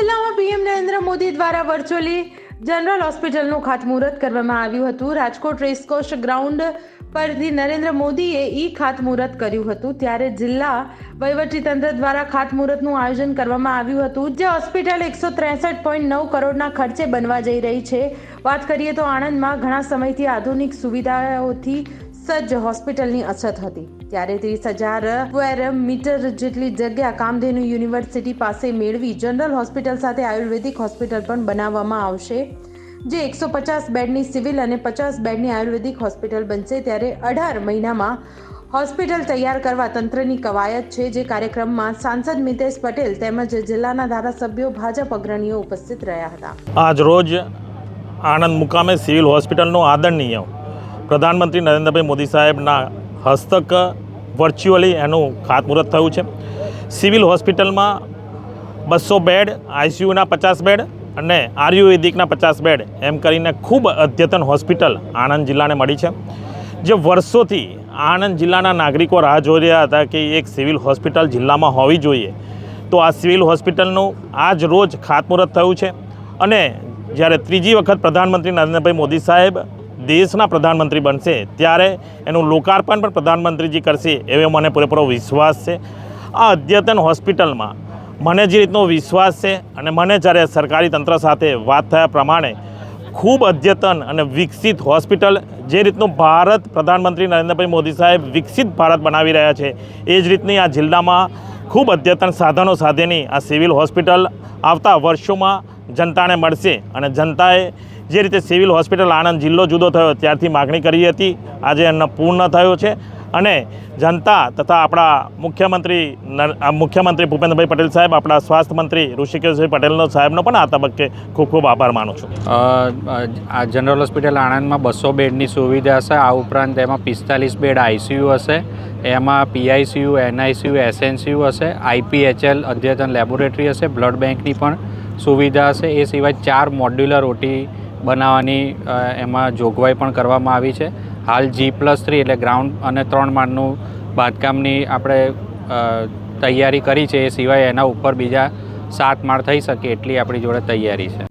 જિલ્લામાં પીએમ નરેન્દ્ર મોદી દ્વારા virtually general હોસ્પિટલનું ખાતમુહૂર્ત કરવામાં આવ્યું હતું. રાજકોટ રેસકોર્સ ગ્રાઉન્ડ પરથી નરેન્દ્ર મોદીએ ઈ ખાતમુહૂર્ત કર્યું હતું. ત્યારે જિલ્લા વહીવટીતંત્ર દ્વારા ખાતમુહૂર્તનું આયોજન કરવામાં આવ્યું હતું. જે હોસ્પિટલ એકસો ત્રેસઠ પોઈન્ટ નવ કરોડના ખર્ચે બનવા જઈ રહી છે. વાત કરીએ તો આણંદમાં ઘણા સમયથી આધુનિક સુવિધાઓથી સજ્જ હોસ્પિટલની અછત હતી. ત્યારે ત્રીસ હજાર સ્ક્વેર મીટર જેટલી જગ્યા કામધેનુ યુનિવર્સિટી પાસે મેળવી જનરલ હોસ્પિટલ સાથે આયુર્વેદિક હોસ્પિટલ પણ બનાવવામાં આવશે. જે એકસો પચાસ બેડની સિવિલ અને પચાસ બેડની આયુર્વેદિક હોસ્પિટલ બનશે ત્યારે અઢાર મહિનામાં હોસ્પિટલ તૈયાર કરવા તંત્રની કવાયત છે. જે કાર્યક્રમમાં સાંસદ મિતેશ પટેલ તેમજ જિલ્લાના ધારાસભ્યો, ભાજપ અગ્રણીઓ ઉપસ્થિત રહ્યા હતા. આજ રોજ આણંદ મુકામે સિવિલ હોસ્પિટલનું આદરણીય પ્રધાનમંત્રી નરેન્દ્રભાઈ મોદી સાહેબના હસ્તક વર્ચ્યુઅલી એનું ખાતમુહૂર્ત થયું છે. સિવિલ હોસ્પિટલમાં બસો બેડ આઈસીયુના પચાસ બેડ અને આયુર્વેદિકના પચાસ બેડ એમ કરીને ખૂબ અદ્યતન હોસ્પિટલ આણંદ જિલ્લાને મળી છે. જે વર્ષોથી આણંદ જિલ્લાના નાગરિકો રાહ જોઈ રહ્યા હતા કે એક સિવિલ હોસ્પિટલ જિલ્લામાં હોવી જોઈએ. તો આ સિવિલ હોસ્પિટલનું આજ રોજ ખાતમુહૂર્ત થયું છે અને જ્યારે ત્રીજી વખત પ્રધાનમંત્રી નરેન્દ્રભાઈ મોદી સાહેબ દેશના પ્રધાનમંત્રી બનશે, ત્યારે એનું લોકાર્પણ પણ પ્રધાનમંત્રીજી કરશે, એવો મને પૂરેપૂરો વિશ્વાસ છે. આ અદ્યતન હોસ્પિટલમાં મને જે રીતનો વિશ્વાસ છે અને મને જ્યારે સરકારી તંત્ર સાથે વાત થયા પ્રમાણે ખૂબ અદ્યતન અને વિકસિત હોસ્પિટલ જે રીતનું ભારત પ્રધાનમંત્રી નરેન્દ્રભાઈ મોદી સાહેબ વિકસિત ભારત બનાવી રહ્યા છે, એ જ રીતની આ જિલ્લામાં ખૂબ અદ્યતન સાધનો સાથેની આ સિવિલ હોસ્પિટલ આવતા વર્ષોમાં જનતાને મળશે અને જનતાએ જે રીતે સિવિલ હોસ્પિટલ આણંદ જિલ્લો જુદો થયો, ત્યારથી માગણી કરી હતી. આજે એમનો પૂર્ણ થયો છે. અને જનતા તથા આપણા મુખ્યમંત્રી મુખ્યમંત્રી ભૂપેન્દ્રભાઈ પટેલ સાહેબ, આપણા સ્વાસ્થ્ય મંત્રી ઋષિકેશભાઈ પટેલનો સાહેબનો પણ આ તબક્કે ખૂબ ખૂબ આભાર માનું છું. આ જનરલ હોસ્પિટલ આણંદમાં બસો બેડની સુવિધા હશે. આ ઉપરાંત એમાં પિસ્તાલીસ બેડ આઈસીયુ હશે. એમાં પીઆઈસીયુ એનઆઈસીયુ એસએનસીયુ હશે. આઈપીએચએલ અદ્યતન લેબોરેટરી હશે. બ્લડ બેંકની પણ સુવિધા હશે. એ સિવાય ચાર મોડ્યુલર ઓટી બનાવવાની એમાં જોગવાઈ પણ કરવામાં આવી છે. હાલ જી પ્લસ થ્રી એટલે ગ્રાઉન્ડ અને ત્રણ માળનું બાંધકામની આપણે તૈયારી કરી છે એ સિવાય એના ઉપર બીજા સાત માળ થઈ શકે એટલી આપણી જોડે તૈયારી છે.